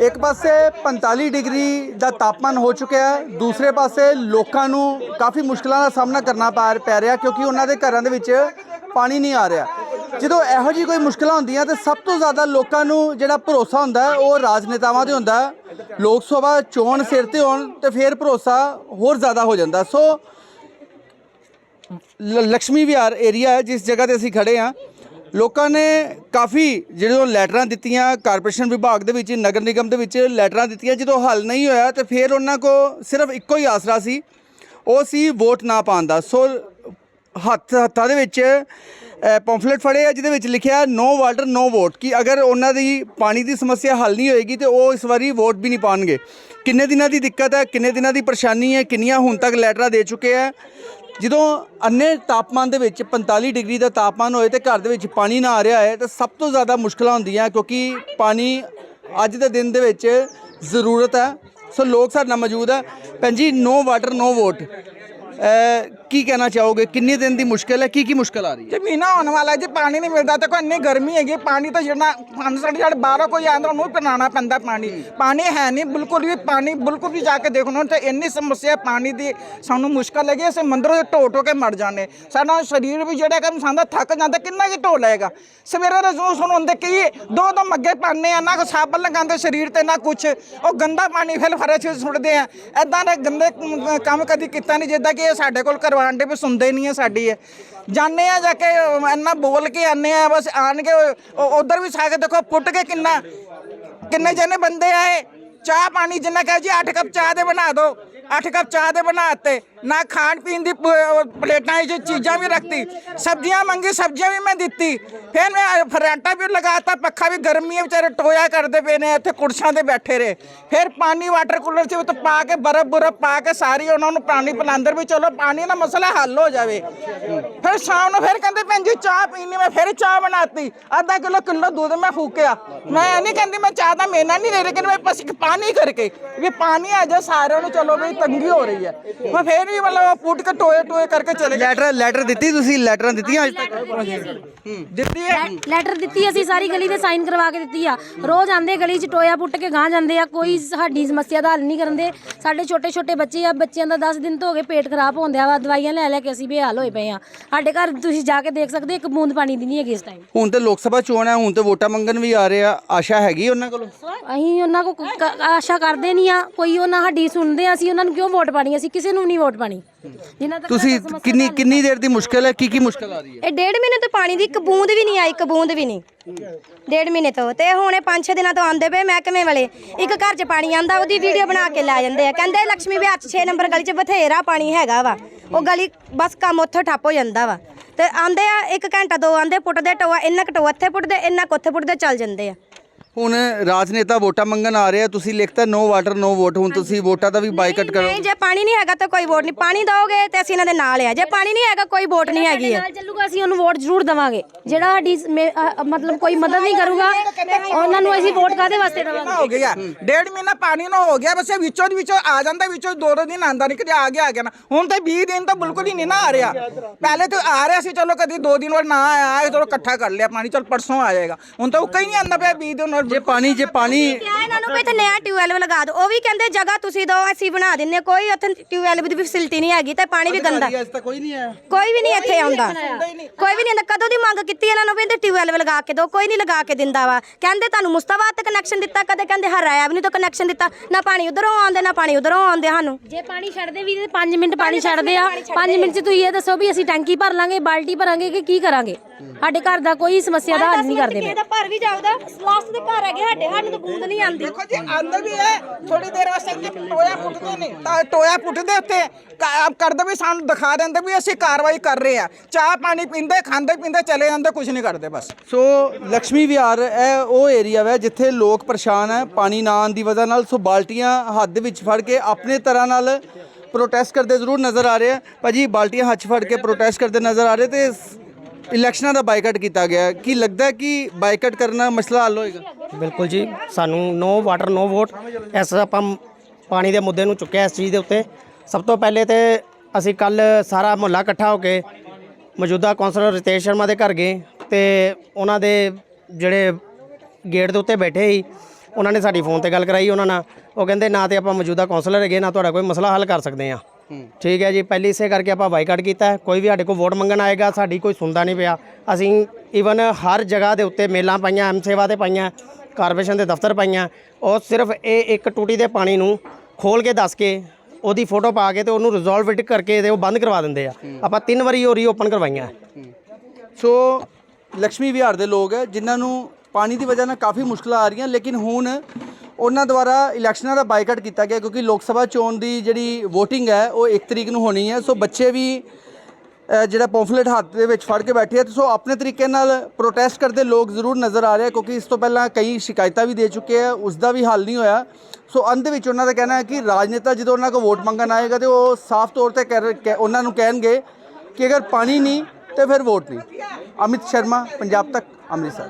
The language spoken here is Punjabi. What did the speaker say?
ਇੱਕ ਪਾਸੇ 45 ਡਿਗਰੀ ਦਾ ਤਾਪਮਾਨ ਹੋ ਚੁੱਕਿਆ ਹੈ, ਦੂਸਰੇ ਪਾਸੇ ਲੋਕਾਂ ਨੂੰ ਕਾਫੀ ਮੁਸ਼ਕਲਾਂ ਦਾ ਸਾਹਮਣਾ ਕਰਨਾ ਪੈ ਪੈ ਰਿਹਾ ਕਿਉਂਕਿ ਉਹਨਾਂ ਦੇ ਘਰਾਂ ਦੇ ਵਿੱਚ ਪਾਣੀ ਨਹੀਂ ਆ ਰਿਹਾ। ਜਦੋਂ ਇਹੋ ਜੀ ਕੋਈ ਮੁਸ਼ਕਲਾਂ ਹੁੰਦੀਆਂ ਤੇ ਸਭ ਤੋਂ ਜ਼ਿਆਦਾ ਲੋਕਾਂ ਨੂੰ ਜਿਹੜਾ ਭਰੋਸਾ ਹੁੰਦਾ ਉਹ ਰਾਜਨੇਤਾਵਾਂ ਤੇ ਹੁੰਦਾ ਲੋਕ ਸਭਾ ਚੋਣ ਸਿਰ ਤੇ ਆਉਣ ਤੇ ਫਿਰ ਭਰੋਸਾ ਹੋਰ ਜ਼ਿਆਦਾ ਹੋ ਜਾਂਦਾ। ਸੋ ਲ- ਲక్ష్ਮੀ ਵਿਹਾਰ ਏਰੀਆ ਹੈ, ਜਿਸ ਜਗ੍ਹਾ ਤੇ ਅਸੀਂ ਖੜੇ ਆ ਲੋਕਾਂ ਨੇ ਕਾਫੀ ਜਿਹੜੀਆਂ ਲੈਟਰਾਂ ਦਿੱਤੀਆਂ, ਕਾਰਪੋਰੇਸ਼ਨ ਵਿਭਾਗ ਦੇ ਵਿੱਚ, ਨਗਰ ਨਿਗਮ ਦੇ ਵਿੱਚ ਲੈਟਰਾਂ ਦਿੱਤੀਆਂ। ਜਦੋਂ ਹੱਲ ਨਹੀਂ ਹੋਇਆ ਤੇ ਫਿਰ ਉਹਨਾਂ ਕੋ ਸਿਰਫ ਇੱਕੋ ਹੀ ਆਸਰਾ ਸੀ, ਉਹ ਸੀ ਵੋਟ ਨਾ ਪਾਉਣ ਦਾ। ਸੋ ਹੱਥ ਹੱਥਾਂ ਦੇ ਵਿੱਚ ਪੰਫਲੇਟ ਫੜੇ ਆ, ਜਿਹਦੇ ਵਿੱਚ ਲਿਖਿਆ ਨੋ ਵਾਟਰ ਨੋ ਵੋਟ ਕਿ ਅਗਰ ਉਹਨਾਂ ਦੀ ਪਾਣੀ ਦੀ ਸਮੱਸਿਆ ਹੱਲ ਨਹੀਂ ਹੋਏਗੀ ਤੇ ਉਹ ਇਸ ਵਾਰੀ ਵੋਟ ਵੀ ਨਹੀਂ ਪਾਣਗੇ ਕਿੰਨੇ ਦਿਨਾਂ ਦੀ ਦਿੱਕਤ ਹੈ, ਕਿੰਨੇ ਦਿਨਾਂ ਦੀ ਪਰੇਸ਼ਾਨੀ ਹੈ, ਕਿੰਨੀਆਂ ਹੁਣ ਤੱਕ ਲੈਟਰਾਂ ਦੇ ਚੁੱਕੇ ਆ ਜਦੋਂ ਅੰਨੇ ਤਾਪਮਾਨ ਦੇ ਵਿੱਚ 45 ਡਿਗਰੀ ਦਾ ਤਾਪਮਾਨ ਹੋਏ ਤੇ ਘਰ ਦੇ ਵਿੱਚ ਪਾਣੀ ਨਾ ਆ ਰਿਹਾ ਹੈ, ਤਾਂ ਸਭ ਤੋਂ ਜ਼ਿਆਦਾ ਮੁਸ਼ਕਲਾਂ ਹੁੰਦੀਆਂ ਕਿਉਂਕਿ ਪਾਣੀ ਅੱਜ ਦੇ ਦਿਨ ਦੇ ਵਿੱਚ ਜ਼ਰੂਰਤ ਹੈ। ਸੋ ਲੋਕ ਸਾਡੇ ਨਾਲ ਮੌਜੂਦ ਹੈ। ਭੈਣ ਜੀ, ਨੋ ਵਾਟਰ, ਨੋ ਵੋਟ। ਕੀ ਕਹਿਣਾ ਚਾਹੋਗੇ? ਕਿੰਨੇ ਦਿਨ ਦੀ ਮੁਸ਼ਕਲ ਹੈ? ਕੀ ਕੀ ਮੁਸ਼ਕਲ ਆ ਰਹੀ ਹੈ? ਜੇ ਮਹੀਨਾ ਹੋਣ ਵਾਲਾ ਜੀ ਪਾਣੀ ਨਹੀਂ ਮਿਲਦਾ। ਤੇ ਕੋਈ ਇੰਨੀ ਗਰਮੀ ਹੈਗੀ ਪਾਣੀ ਤਾਂ ਜਿਹੜਾ ਸਾਡੇ ਜਿਹੜੇ ਬਾਹਰੋਂ ਕੋਈ ਆਂਦਾ ਉਹਨੂੰ ਵੀ ਪਿਲਾਉਣਾ ਪੈਂਦਾ ਪਾਣੀ। ਪਾਣੀ ਹੈ ਨਹੀਂ ਬਿਲਕੁਲ ਵੀ ਪਾਣੀ ਬਿਲਕੁਲ ਵੀ ਜਾ ਕੇ ਦੇਖੋ ਤੇ ਇੰਨੀ ਸਮੱਸਿਆ ਪਾਣੀ ਦੀ ਸਾਨੂੰ ਮੁਸ਼ਕਲ ਲੱਗੀ ਅਸੀਂ ਮੰਦਰੋਂ ਢੋ ਢੋ ਕੇ ਮਰ ਜਾਣੇ ਸਾਡਾ ਸਰੀਰ ਵੀ ਜਿਹੜਾ ਕਿ ਸਾਡਾ ਥੱਕ ਜਾਂਦਾ ਕਿੰਨਾ ਕੀ ਢੋ ਲਏਗਾ? ਸਵੇਰੇ ਰਜੂ ਸੁਣਾਉਂਦੇ ਕਿ ਦੋ ਦੋ ਮੱਗੇ ਪਾਣੇ ਆ ਨਾ ਕੋ ਸਾਬਣ ਲਗਾਉਂਦੇ ਸਰੀਰ ਤੇ ਨਾ ਕੁਛ। ਉਹ ਗੰਦਾ ਪਾਣੀ ਫਿਰ ਫਰਸ਼ ਸੁੱਟਦੇ ਆ। ਐਦਾਂ ਦੇ ਗੰਦੇ ਕੰਮ ਕਦੀ ਕੀਤਾ ਨਹੀਂ ਜਿੱਦਾਂ ਕਿ ਇਹ ਸਾਡੇ ਕੋਲ ਕਰਵਾਉਣ ਦੇ ਵੀ ਸੁਣਦੇ ਨਹੀਂ ਆ ਸਾਡੀ ਇਹ। ਜਾਣੇ ਆ ਜਾ ਕੇ, ਇੰਨਾ ਬੋਲ ਕੇ ਆਨੇ ਆ, ਬਸ ਆਣ ਕੇ ਉਧਰ ਵੀ ਸਾਗੇ ਦੇਖੋ ਪੁੱਟ ਕੇ ਕਿੰਨਾ, ਕਿੰਨੇ ਜਣੇ ਬੰਦੇ ਆਏ ਚਾਹ ਪਾਣੀ ਜਿੰਨਾ ਕਹੇ ਜੀ 8 ਕੱਪ ਚਾਹ ਦੇ ਬਣਾ ਦਿਓ 8 ਕੱਪ ਚਾਹ ਦੇ ਬਣਾਤੇ ਨਾ ਖਾਣ ਪੀਣ ਦੀ ਪ- ਪਲੇਟਾਂ 'ਚ ਚੀਜ਼ਾਂ ਵੀ ਰੱਖਤੀ। ਸਬਜ਼ੀਆਂ ਮੰਗੀ, ਸਬਜ਼ੀਆਂ ਵੀ ਮੈਂ ਦਿੱਤੀ। ਫਿਰ ਮੈਂ ਫਰਾਟਾ ਵੀ ਲਗਾਤਾ, ਪੱਖਾ ਵੀ ਗਰਮੀ ਹੈ ਵਿਚਾਰੇ ਟੋਇਆ ਕਰਦੇ ਪਏ ਨੇ, ਇੱਥੇ ਕੁਰਸਾਂ ਤੇ ਬੈਠੇ ਰਹੇ। ਫਿਰ ਪਾਣੀ ਵਾਟਰ ਕੂਲਰ 'ਚ ਉੱਤੇ ਪਾ ਕੇ, ਬਰਫ਼ ਬੁਰਫ ਪਾ ਕੇ ਸਾਰੀ ਉਹਨਾਂ ਨੂੰ ਪਾਣੀ ਪਲਾਂਦਰ ਵੀ ਚਲੋ ਪਾਣੀ ਦਾ ਮਸਲਾ ਹੱਲ ਹੋ ਜਾਵੇ। ਫਿਰ ਸ਼ਾਮ ਨੂੰ ਫਿਰ ਕਹਿੰਦੇ, ਭੈਣ ਜੀ, ਚਾਹ ਪੀਣੀ ਮੈਂ। ਫਿਰ ਚਾਹ ਬਣਾਤੀ। ਅੱਧਾ ਕਿਲੋ ਕਿਲੋ ਦੁੱਧ ਮੈਂ ਫੂਕਿਆ। ਮੈਂ ਇਹ ਨਹੀਂ ਕਹਿੰਦੀ, ਮੈਂ ਚਾਹ ਦਾ ਮੇਨਾ ਨਹੀਂ ਰਹੀ ਲੇਕਿਨ ਮੈਂ ਬਸ ਇੱਕ ਪਾਣੀ ਕਰਕੇ। ਵੀ ਪਾਣੀ ਆ ਜਾ, ਸਾਰਿਆਂ ਨੂੰ ਚਲੋ ਵੀ ਤੰਗੀ ਹੋ ਰਹੀ ਹੈ। ਮੈਂ ਫਿਰ ਵੀ ਮਤਲਬ ਪੁੱਟ ਕੇ ਟੋਏ ਟੋਏ ਕਰਕੇ ਚਲੇ ਗਏ? ਲੈਟਰ ਲੈਟਰ ਦਿੱਤੀ ਤੁਸੀਂ? ਲੈਟਰਾਂ ਦਿੱਤੀਆਂ ਅੱਜ ਤੱਕ? ਦਿੱਤੀ ਹੈ। ਲੈਟਰ ਦਿੱਤੀ ਅਸੀਂ ਸਾਰੀ ਗਲੀ ਦੇ ਸਾਈਨ ਕਰਵਾ ਕੇ ਦਿੱਤੀ ਆ। ਰੋਜ਼ ਆਂਦੇ ਗਲੀ 'ਚ ਟੋਇਆ ਪੁੱਟ ਕੇ ਗਾਂ ਜਾਂਦੇ ਆ ਕੋਈ ਸਾਡੀ ਸਮੱਸਿਆ ਦਾ ਹੱਲ ਨਹੀਂ ਕਰਦੇ। ਸਾਡੇ ਛੋਟੇ ਛੋਟੇ ਬੱਚੇ ਆ ਬੱਚਿਆਂ ਦਾ 10 ਦਿਨ ਤੋਂ ਹੋ ਗਏ ਪੇਟ ਖਰਾਬ ਹੋਣ ਆ ਵਾ ਦਵਾਈਆਂ ਲੈ ਲੈ ਕੇ ਅਸੀਂ ਬੇਹਾਲ ਹੋਏ ਪਏ ਆ। ਸਾਡੇ ਘਰ ਤੁਸੀਂ ਜਾ ਕੇ ਦੇਖ ਸਕਦੇ ਹੋ, ਇੱਕ ਬੂੰਦ ਪਾਣੀ ਦੀ ਨਹੀਂ ਹੈਗੀ ਇਸ ਟਾਈਮ ਹੁਣ ਤੇ ਲੋਕ ਸਭਾ ਚੋਣ ਹੈ ਹੁਣ ਤੇ ਵੋਟਾਂ ਮੰਗਣ ਵੀ ਆ ਰਹੇ ਆ। ਆਸ਼ਾ ਹੈਗੀ ਉਹਨਾਂ ਕੋਲ? ਅਸੀਂ ਉਹਨਾਂ ਕੋ ਕ- ਆਸ਼ਾ ਕਰਦੇ ਨਹੀਂ ਆ। ਕੋਈ ਉਹਨਾਂ ਸਾਡੀ ਸੁਣਦੇ ਆ ਅਸੀਂ ਉਹਨਾਂ ਨੂੰ ਕਿਉਂ ਵੋਟ ਪਾਣੀ ਅਸੀਂ ਕਿਸੇ ਨੂੰ ਨਹੀਂ ਵੋਟ ਪਾਣੀ ਜਿੰਨਾ ਤੱਕ ਤੁਸੀਂ ਸਾਡਾ ਸਮੱਸਿਆ ਕਿੰਨੀ ਕਿੰਨੀ ਦੇਰ ਦੀ ਮੁਸ਼ਕਲ ਹੈ? ਕੀ ਕੀ ਮੁਸ਼ਕਲ ਆ ਰਹੀ ਹੈ? ਇਹ ਡੇਢ ਮਹੀਨੇ ਤੋਂ ਪਾਣੀ ਦੀ ਇੱਕ ਬੂੰਦ ਵੀ ਨਹੀਂ ਆਈ ਇੱਕ ਬੂੰਦ ਵੀ ਨਹੀਂ। ਡੇਢ ਮਹੀਨੇ ਤੋਂ। ਤੇ ਹੁਣ ਇਹ 5-6 ਦਿਨਾਂ ਤੋਂ ਆਂਦੇ ਪਏ ਮਹਿਕਮੇ ਵਾਲੇ। ਇੱਕ ਘਰ 'ਚ ਪਾਣੀ ਆਂਦਾ ਉਹਦੀ ਵੀਡੀਓ ਬਣਾ ਕੇ ਲੈ ਜਾਂਦੇ ਆ। ਕਹਿੰਦੇ ਲక్ష్ਮੀ ਵਿਆਹ 'ਚ 6 ਨੰਬਰ ਗਲੀ 'ਚ ਬਥੇਰਾ ਪਾਣੀ ਹੈਗਾ ਵਾ। ਉਹ ਗਲੀ ਬਸ ਕੰਮ ਉੱਥੇ ਠੱਪ ਹੋ ਜਾਂਦਾ ਵਾ। ਤੇ ਆਂਦੇ ਆ ਇੱਕ ਘੰਟਾ ਦੋ ਆਂਦੇ ਪੁੱਟਦੇ ਟੋਆ ਇੰਨਾ ਕੁ ਟੋਆ ਇੱਥੇ ਪੁੱਟਦੇ ਇੰਨਾ ਕੁ ਉੱਥੇ ਪੁੱਟਦੇ ਚੱਲ ਜਾਂਦੇ ਆ। ਹੁਣ ਰਾਜਨੇਤਾ ਵੋਟਾਂ ਮੰਗਣ ਆ ਰਹੇ ਆ ਤੁਸੀਂ ਲਿਖਤਾ ਨੋ ਵਾਟਰ ਨੋ ਵੋਟ ਹੁਣ ਤੁਸੀਂ ਵੋਟਾਂ ਦਾ ਵੀ ਬਾਈਕਾਟ ਕਰੋ। ਨਹੀਂ ਜੇ ਪਾਣੀ ਨਹੀਂ ਹੈਗਾ ਤਾਂ ਕੋਈ ਵੋਟ ਨਹੀਂ। ਪਾਣੀ ਦੋਗੇ ਤੇ ਅਸੀਂ ਇਹਨਾਂ ਦੇ ਨਾਲ ਆ। ਜੇ ਪਾਣੀ ਨਹੀਂ ਹੈਗਾ ਕੋਈ ਵੋਟ ਨਹੀਂ ਹੈਗੀ ਆ। ਨਾਲ ਚੱਲੂਗਾ ਅਸੀਂ ਉਹਨੂੰ ਵੋਟ ਜ਼ਰੂਰ ਦਵਾਂਗੇ। ਜਿਹੜਾ ਸਾਡੀ ਸ- ਮੇ- ਅ- ਮਤਲਬ ਕੋਈ ਮਦਦ ਨਹੀਂ ਕਰੂਗਾ ਉਹਨਾਂ ਨੂੰ ਅਸੀਂ ਵੋਟ ਕਾਦੇ ਵਾਸਤੇ ਦਵਾਂਗੇ? ਹੋ ਗਿਆ? ਡੇਢ ਮਹੀਨਾ ਪਾਣੀ ਨਾ ਹੋ ਗਿਆ ਬਸ ਇਹ ਵਿੱਚੋਂ ਦੀ ਵਿੱਚੋਂ ਆ ਜਾਂਦਾ ਵਿੱਚੋਂ ਦੋ ਦੋ ਦਿਨ ਆਂਦਾ ਨਹੀਂ ਕਦੇ ਆ ਗਿਆ ਆ ਗਿਆ ਨਾ। ਹੁਣ ਤਾਂ 20 ਦਿਨ ਤਾਂ ਬਿਲਕੁਲ ਹੀ ਨਹੀਂ ਨਾ ਆ ਰਿਹਾ। ਪਹਿਲੇ ਤਾਂ ਆ ਰਿਹਾ ਸੀ ਚਲੋ ਕਦੀ ਦੋ ਦਿਨ ਵਾਰ ਨਾ ਆਇਆ ਚਲੋ ਇਕੱਠਾ ਕਰ ਲਿਆ ਪਾਣੀ ਚਲ ਪਰਸੋਂ ਆ ਜਾਏਗਾ। ਹੁਣ ਤਾਂ ਉਹ ਕਈ ਨਹੀਂ ਆਂਦਾ ਪਿਆ 20 ਦਿਨ ਔਰ ਜੇ ਪਾਣੀ ਜੇ ਪਾਣੀ ਕਿਹਾ ਇਹਨਾਂ ਨੂੰ ਵੀ ਇੱਥੇ ਨया ਟਿਊਬਵੈਲ ਲਗਾ ਦਿਓ। ਉਹ ਵੀ ਕਹਿੰਦੇ ਜਗ੍ਹਾ ਤੁਸੀਂ ਦਿਓ ਅਸੀਂ ਬਣਾ ਦਿੰਨੇ ਹਾਂ। ਕੋਈ ਉੱਥੇ ਟਿਊਬਵੈਲ ਦੀ ਫੈਸਿਲਿਟੀ ਨਹੀਂ ਹੈਗੀ ਤੇ ਪਾਣੀ ਵੀ ਗੰਦਾ। ਅੱਜ ਤੱਕ ਕੋਈ ਨਹੀਂ ਆਇਆ। ਕੋਈ ਵੀ ਨਹੀਂ ਇੱਥੇ ਆਉਂਦਾ। ਕੋਈ ਵੀ ਨਹੀਂ ਆਉਂਦਾ। ਕਦੋਂ ਦੀ ਮੰਗ ਕੀਤੀ ਇਹਨਾਂ ਨੂੰ ਵੀ ਇਹਦੇ ਟਿਊਬਵੈਲ ਲਗਾ ਕੇ ਦਿਓ? ਕੋਈ ਨਹੀਂ ਲਗਾ ਕੇ ਦਿੰਦਾ ਵਾ। ਕਹਿੰਦੇ ਤੁਹਾਨੂੰ ਮੁਸਤਾਬਾਦ ਤੇ ਕਨੈਕਸ਼ਨ ਦਿੱਤਾ ਕਦੇ ਕਹਿੰਦੇ ਹਰਾਇਆ ਵੀ ਨਹੀਂ ਤਾਂ ਕਨੈਕਸ਼ਨ ਦਿੱਤਾ। ਨਾ ਪਾਣੀ ਉਧਰੋਂ ਆਉਂਦੇ ਨਾ ਪਾਣੀ ਉਧਰੋਂ ਆਉਂਦੇ ਸਾਨੂੰ। ਜੇ ਪਾਣੀ ਛੱਡਦੇ ਵੀ ਤੇ 5 ਮਿੰਟ ਪਾਣੀ ਛੱਡਦੇ ਆ। 5 ਮਿੰਟ ਚ ਤੁਸੀਂ ਇਹ ਦੱਸੋ ਵੀ ਅਸੀਂ ਟੈਂਕੀ ਭਰ ਲਾਂਗੇ ਬਾਲਟੀ ਭਰਾਂਗੇ ਕਿ ਕੀ ਕਰਾਂਗੇ? ਸਾਡੇ ਘਰ ਦਾ ਕੋਈ ਸਮੱਸਿਆ ਦਾ ਹੱਲ ਨਹੀਂ ਕਰਦੇ ਪਏ। ਭਰ ਵੀ ਜਾਊਦਾ। ਲਾਸਟ ਦੇ ਘਰ ਹੈਗੇ ਸਾਡੇ ਸਾਨੂੰ ਤਾਂ ਬੂੰਦ ਨਹੀਂ ਆਉਂਦੀ। ਦੇਖੋ ਜੀ ਆਂਦੇ ਵੀ ਹੈ ਥੋੜੀ ਦੇਰ ਵਾਸਤੇ ਕਿ ਟੋਇਆ ਪੁੱਟਦੇ ਨੇ ਤਾਂ ਟੋਇਆ ਪੁੱਟਦੇ ਉੱਤੇ ਕਾ- ਕਰਦੇ ਵੀ ਸਾਨੂੰ ਦਿਖਾ ਦਿੰਦੇ ਵੀ ਅਸੀਂ ਕਾਰਵਾਈ ਕਰ ਰਹੇ ਆ ਚਾਹ ਪਾਣੀ ਪੀਂਦੇ ਖਾਂਦੇ ਪੀਂਦੇ ਚਲੇ ਜਾਂਦੇ ਕੁਝ ਨਹੀਂ ਕਰਦੇ ਬਸ। ਸੋ ਲక్ష్ਮੀ ਵਿਹਾਰ ਇਹ ਉਹ ਏਰੀਆ ਹੈ ਜਿੱਥੇ ਲੋਕ ਪਰੇਸ਼ਾਨ ਹੈ ਪਾਣੀ ਨਾ ਆਉਣ ਦੀ ਵਜ੍ਹਾ ਨਾਲ। ਸੋ ਬਾਲਟੀਆਂ ਹੱਥ ਦੇ ਵਿੱਚ ਫੜ ਕੇ ਆਪਣੇ ਤਰ੍ਹਾਂ ਨਾਲ ਪ੍ਰੋਟੈਸਟ ਕਰਦੇ ਜ਼ਰੂਰ ਨਜ਼ਰ ਆ ਰਹੇ ਆ। ਭਾਜੀ ਬਾਲਟੀਆਂ ਹੱਥ ਫੜ ਕੇ ਪ੍ਰੋਟੈਸਟ ਕਰਦੇ ਨਜ਼ਰ ਆ ਰਹੇ ਤੇ ਇਲੈਕਸ਼ਨਾਂ ਦਾ ਬਾਈਕਾਟ ਕੀਤਾ ਗਿਆ। ਕੀ ਲੱਗਦਾ ਹੈ ਕਿ ਬਾਈਕਾਟ ਕਰਨਾ ਮਸਲਾ ਹੱਲ ਹੋਏਗਾ? ਬਿਲਕੁਲ ਜੀ, ਸਾਨੂੰ ਨੋ ਵਾਟਰ, ਨੋ ਵੋਟ। ਇਸ ਆਪਾਂ ਪਾਣੀ ਦੇ ਮੁੱਦੇ ਨੂੰ ਚੁੱਕਿਆ ਇਸ ਚੀਜ਼ ਦੇ ਉੱਤੇ। ਸਭ ਤੋਂ ਪਹਿਲੇ ਤੇ ਅਸੀਂ ਕੱਲ ਸਾਰਾ ਮੁਹੱਲਾ ਇਕੱਠਾ ਹੋ ਕੇ ਮੌਜੂਦਾ ਕੌਂਸਲਰ ਰਿਤੇਸ਼ ਸ਼ਰਮਾ ਦੇ ਘਰ ਗਏ ਤੇ ਉਹਨਾਂ ਦੇ ਜਿਹੜੇ ਗੇਟ ਦੇ ਉੱਤੇ ਬੈਠੇ ਸੀ, ਉਹਨਾਂ ਨੇ ਸਾਡੀ ਫੋਨ ਤੇ ਗੱਲ ਕਰਾਈ ਉਹਨਾਂ ਨਾਲ। ਉਹ ਕਹਿੰਦੇ, ਨਾ ਤੇ ਆਪਾਂ ਮੌਜੂਦਾ ਕੌਂਸਲਰ ਹੈਗੇ, ਨਾ ਤੁਹਾਡਾ ਕੋਈ ਮਸਲਾ ਹੱਲ ਕਰ ਸਕਦੇ ਆ ਠੀਕ ਹੈ ਜੀ ਪਹਿਲੀ ਇਸੇ ਕਰਕੇ ਆਪਾਂ ਬਾਈਕਾਟ ਕੀਤਾ। ਕੋਈ ਵੀ ਸਾਡੇ ਕੋਲ ਵੋਟ ਮੰਗਣ ਆਏਗਾ ਸਾਡੀ ਕੋਈ ਸੁਣਦਾ ਨਹੀਂ ਪਿਆ। ਅਸੀਂ ਈਵਨ ਹਰ ਜਗ੍ਹਾ ਦੇ ਉੱਤੇ ਮੇਲਾਂ ਪਾਈਆਂ ਐਮ ਸੇਵਾ ਤੇ ਪਾਈਆਂ ਕਾਰਪੋਰੇਸ਼ਨ ਦੇ ਦਫ਼ਤਰ ਪਾਈਆਂ। ਉਹ ਸਿਰਫ ਇਹ ਇੱਕ ਟੂਟੀ ਦੇ ਪਾਣੀ ਨੂੰ ਖੋਲ ਕੇ ਦੱਸ ਕੇ ਉਹਦੀ ਫੋਟੋ ਪਾ ਕੇ ਤੇ ਉਹਨੂੰ ਰਿਜ਼ੋਲਵਡ ਕਰਕੇ ਤੇ ਉਹ ਬੰਦ ਕਰਵਾ ਦਿੰਦੇ ਆ। ਆਪਾਂ ਤਿੰਨ ਵਾਰੀ ਉਹ ਰੀਓਪਨ ਕਰਵਾਈਆਂ। ਸੋ ਲక్ష్ਮੀ ਵਿਹਾਰ ਦੇ ਲੋਕ ਹੈ ਜਿਨ੍ਹਾਂ ਨੂੰ ਪਾਣੀ ਦੀ ਵਜ੍ਹਾ ਨਾਲ ਕਾਫੀ ਮੁਸ਼ਕਲਾਂ ਆ ਰਹੀਆਂ ਲੇਕਿਨ ਹੁਣ ਉਹਨਾਂ ਦੁਆਰਾ ਇਲੈਕਸ਼ਨਾਂ ਦਾ ਬਾਈਕਾਟ ਕੀਤਾ ਗਿਆ ਕਿਉਂਕਿ ਲੋਕ ਸਭਾ ਚੋਣ ਦੀ ਜਿਹੜੀ VOTING ਹੈ, ਉਹ 1 ਤਰੀਕ ਨੂੰ ਹੋਣੀ ਹੈ। ਸੋ ਬੱਚੇ ਵੀ ਜਿਹੜਾ ਪੌਂਫਲੇਟ ਹੱਥ ਦੇ ਵਿੱਚ ਫੜ ਕੇ ਬੈਠੇ ਆ ਤੇ ਸੋ ਆਪਣੇ ਤਰੀਕੇ ਨਾਲ ਪ੍ਰੋਟੈਸਟ ਕਰਦੇ ਲੋਕ ਜ਼ਰੂਰ ਨਜ਼ਰ ਆ ਰਹੇ ਕਿਉਂਕਿ ਇਸ ਤੋਂ ਪਹਿਲਾਂ ਕਈ ਸ਼ਿਕਾਇਤਾਂ ਵੀ ਦੇ ਚੁੱਕੇ ਆ, ਉਸ ਦਾ ਵੀ ਹੱਲ ਨਹੀਂ ਹੋਇਆ। ਸੋ ਅੰਤ ਵਿੱਚ ਉਹਨਾਂ ਦਾ ਕਹਿਣਾ ਹੈ ਕਿ ਰਾਜਨੇਤਾ ਜਦੋਂ ਉਹਨਾਂ ਕੋਲ ਵੋਟ ਮੰਗਣ ਆਏਗਾ ਤੇ ਉਹ ਸਾਫ਼ ਤੌਰ ਤੇ ਕਹਿ- ਉਹਨਾਂ ਨੂੰ ਕਹਿਣਗੇ ਕਿ ਅਗਰ ਪਾਣੀ ਨਹੀਂ ਤੇ ਫਿਰ ਵੋਟ ਨਹੀਂ। ਅਮਿਤ ਸ਼ਰਮਾ, ਪੰਜਾਬ ਤੱਕ, ਅੰਮ੍ਰਿਤਸਰ।